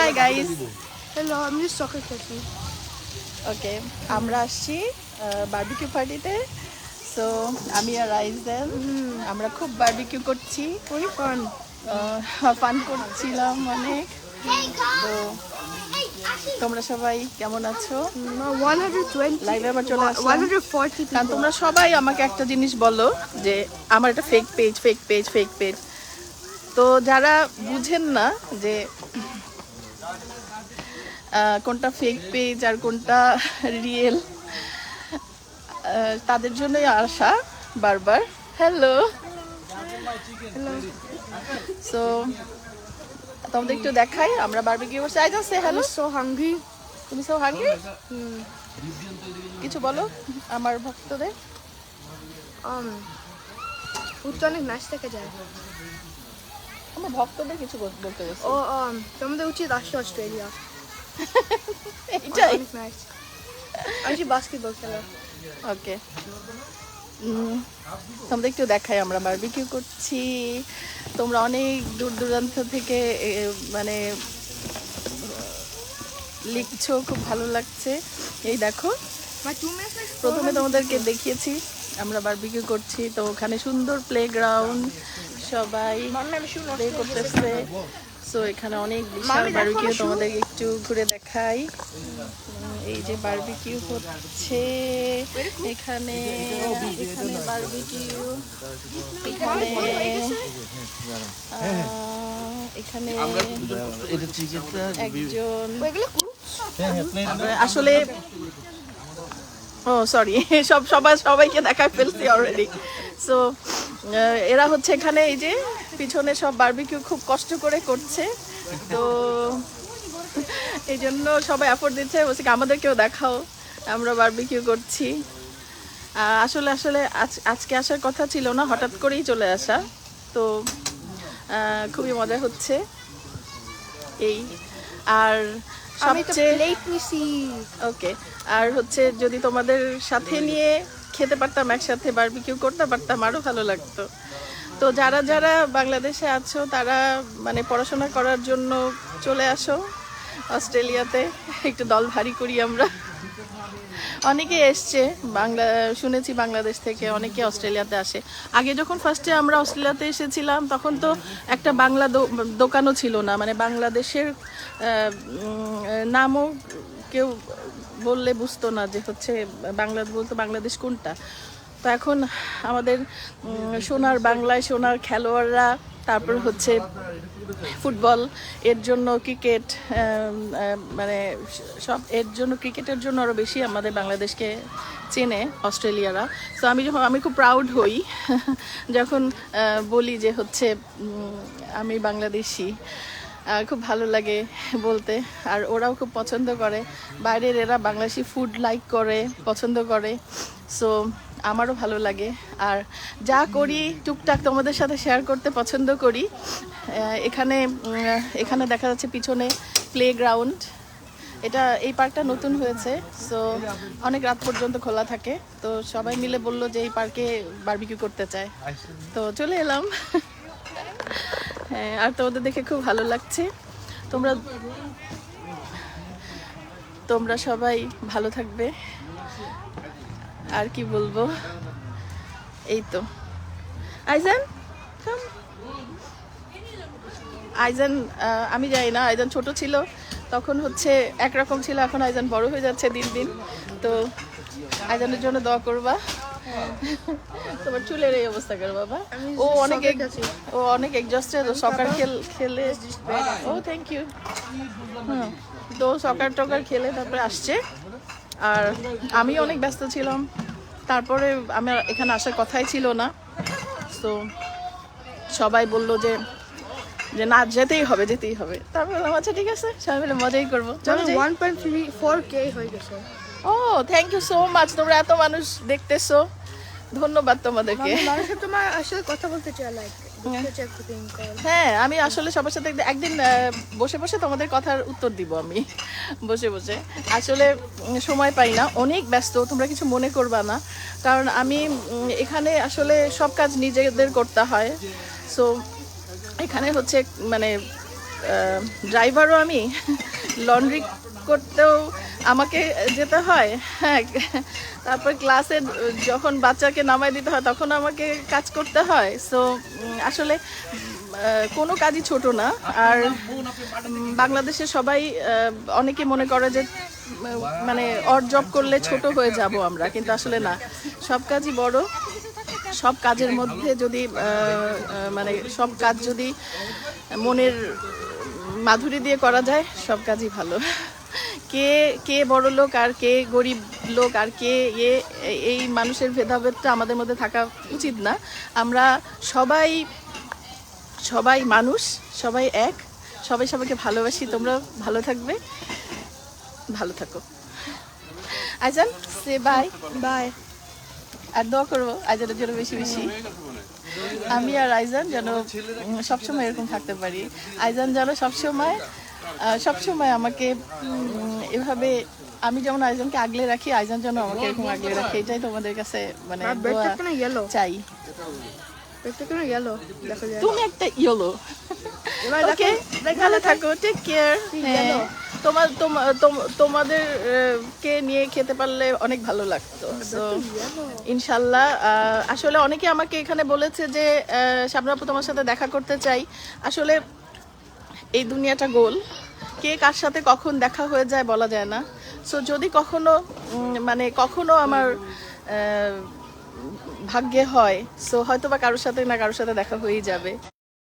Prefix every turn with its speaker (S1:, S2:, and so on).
S1: Hi guys
S2: Hello, I'm just soccer
S1: okay আমরা আসছি barbecue পার্টিতে সো আমি আর রাইজেন আমরা খুব বারবিকিউ করছি।
S2: Very fun.
S1: ফান করছিলাম অনেক। তো তোমরা সবাই কেমন আছো?
S2: No, 120.
S1: লাইভে আবার চলে আসলাম।
S2: 140
S1: কারণ
S2: people.
S1: তোমরা সবাই আমাকে একটা জিনিস বলো যে আমার একটা fake page fake page fake page তো যারা বুঝেন না যে কোনটা ফেক পেজ আর কোনটা রিয়েল তাদের জন্যই আসা বারবার। Hello
S2: Hello.
S1: সো তোমাদের একটু দেখাই আমরা বারবিকিউ করছি। I just say hello
S2: so hungry.
S1: তুমি সব হাঙ্গি. কিছু বলো আমার ভক্তদের।
S2: Um, ফুডটা অনেক নাচ থেকে যায়।
S1: আমার ভক্তদের কিছু বল- বলতে
S2: ও um, তোমাদের উচিত আসতে অস্ট্রেলিয়া।
S1: এইটাই
S2: অনেক বাস্কেটবল খেলা।
S1: ওকে তোমাদের একটু দেখাই আমরা বারবিকিউ করছি। তোমরা অনেক দূর দূরান্ত থেকে মানে লিখছো খুব ভালো লাগছে। এই দেখো প্রথমে তোমাদেরকে দেখিয়েছি আমরা বারবিকিউ করছি। তো ওখানে সুন্দর প্লেগ্রাউন্ড সবাই করতেছে। সো এখানে অনেক বিশাল বারবিকিউ তোমাদের একটু ঘুরে দেখাই। এই যে বারবিকিউ হচ্ছে। এখানে এখানে বারবিকিউ এখানে এখানে একজন। আসলে, ও সরি সব, সবাই, সবাইকে দেখায় ফেলছি অলরেডি সো এরা হচ্ছে এখানে এই যে পিছনে সব বারবিকিউ খুব কষ্ট করে করছে। তো এই জন্য সবাই অ্যাফোর্ড দিচ্ছে বলছি কি, আমাদেরকেও দেখাও আমরা বারবিকিউ করছি। আসলে আসলে আজ- আজকে আসার কথা ছিল না হঠাৎ করেই চলে আসা। তো খুবই মজা হচ্ছে এই। আর সবচেয়ে ওকে আর হচ্ছে যদি তোমাদের সাথে নিয়ে খেতে পারতাম একসাথে বারবিকিউ করতে পারতাম আরও ভালো লাগতো। তো যারা যারা বাংলাদেশে আছো, তারা মানে পড়াশোনা করার জন্য চলে আসো অস্ট্রেলিয়াতে। একটু দল ভারী করি আমরা। অনেকে এসছে, বাংলা, শুনেছি বাংলাদেশ থেকে, অনেকে অস্ট্রেলিয়াতে আসে। আগে যখন ফার্স্টে আমরা অস্ট্রেলিয়াতে এসেছিলাম, তখন তো একটা বাংলা দোকানও ছিল না। মানে বাংলাদেশের নামও কেউ বললে বুঝতো না যে হচ্ছে বাংলা বলতো বাংলাদেশ কোনটা। তো এখন আমাদের সোনার বাংলায় সোনার খেলোয়াড়রা, তারপর হচ্ছে ফুটবল, এর জন্য ক্রিকেট মানে সব, এর জন্য ক্রিকেটের জন্য আরও বেশি আমাদের বাংলাদেশকে চেনে অস্ট্রেলিয়ারা। তো আমি যখন, আমি খুব প্রাউড হই, যখন বলি যে হচ্ছে আমি বাংলাদেশি খুব ভালো লাগে বলতে। আর ওরাও খুব পছন্দ করে। বাইরের এরা বাংলাদেশি ফুড লাইক করে, পছন্দ করে। সো আমারও ভালো লাগে। আর যা করি, টুকটাক তোমাদের সাথে শেয়ার করতে পছন্দ করি। এখানে এখানে দেখা যাচ্ছে পিছনে প্লে গ্রাউন্ড এটা, এই পার্কটা নতুন হয়েছে। সো অনেক রাত পর্যন্ত খোলা থাকে। তো সবাই মিলে বলল যে এই পার্কে বারবিকিউ করতে চায়। তো চলে এলাম। হ্যাঁ আর তোমাদের দেখে খুব ভালো লাগছে। তোমরা তোমরা সবাই ভালো থাকবে। আর কি বলব? এই তো। আইজান আইজান আমি জানি না, আইজান ছোট ছিল। তখন হচ্ছে একরকম ছিল, এখন আইজান বড় হয়ে যাচ্ছে দিন দিন। তো আইজানের জন্য দোয়া করবা। তোমার চুলের এই অবস্থা কর বাবা? ও অনেক। ও অনেক এক্সস্টেড ও সকার খেল খেলে ও থ্যাংক ইউ তো সকার টকার খেলে তারপরে আসছে। আর আমি অনেক ব্যস্ত ছিলাম। তারপরে আমার এখানে আসার কথাই ছিল না। তো সবাই বলল যে যে না যেতেই হবে যেতেই হবে। তারপরে বললাম আচ্ছা ঠিক আছে। সবাই মিলে মজাই করব। চলো যাই।
S2: 1.34k হয়ে গেছে।
S1: ও থ্যাংক ইউ সো মাচ তোমরা এত মানুষ দেখতেছো। ধন্যবাদ তোমাদেরকে।
S2: তোমার আসলে কথা বলতে চাই লাইক চেক
S1: হ্যাঁ আমি আসলে সবার সাথে একদিন বসে বসে তোমাদের কথার উত্তর দিব আমি। বসে বসে। আসলে সময় পাই না। অনেক ব্যস্ত তোমরা কিছু মনে করবা না। কারণ আমি এখানে আসলে সব কাজ নিজেদের করতে হয়। সো এখানে হচ্ছে মানে ড্রাইভারও আমি লন্ড্রি করতেও আমাকে যেতে হয়। হ্যাঁ তারপর ক্লাসে যখন বাচ্চাকে নামায় দিতে হয়, তখন আমাকে কাজ করতে হয়। সো আসলে কোনো কাজই ছোট না। আর বাংলাদেশে সবাই অনেকে মনে করে যে মানে অর জব করলে ছোট হয়ে যাব আমরা, কিন্তু আসলে না। সব কাজই বড়। সব কাজের মধ্যে যদি মানে সব কাজ যদি মনের মাধুরী দিয়ে করা যায়, সব কাজই ভালো। কে কে বড় লোক আর কে গরিব লোক আর কে এ, এই মানুষের ভেদাভেদটা আমাদের মধ্যে থাকা উচিত না। আমরা সবাই সবাই মানুষ, সবাই এক, সবাই সবাইকে ভালোবাসি, তোমরা ভালো থাকবে, ভালো থাকো। আইজান সে বাই বাই আর দোয়া করব আইজানের জন্য বেশি বেশি। আমি আর আইজান যেন সবসময় এরকম থাকতে পারি। আইজান যেন সবসময় সবসময় আমাকে এভাবে আমি যেমন আইজানকে আগলে রাখি আইজান যেন আমাকে এরকম আগলে রাখে এটাই তোমাদের কাছে মানে চাই। তুমি একটা ইয়েলো ওকে ভালো থাকো টেক কেয়ার তোমার তোমা- তোমাদের কে নিয়ে খেতে পারলে অনেক ভালো লাগতো। তো ইনশাল্লাহ আসলে অনেকে আমাকে এখানে বলেছে যে সামনাপু তোমার সাথে দেখা করতে চাই। আসলে এই দুনিয়াটা গোল। কে কার সাথে কখন দেখা হয়ে যায় বলা যায় না। সো যদি কখনো মানে কখনো আমার ভাগ্যে হয় সো হয়তো বা কারোর সাথে না কারোর সাথে দেখা হয়েই যাবে।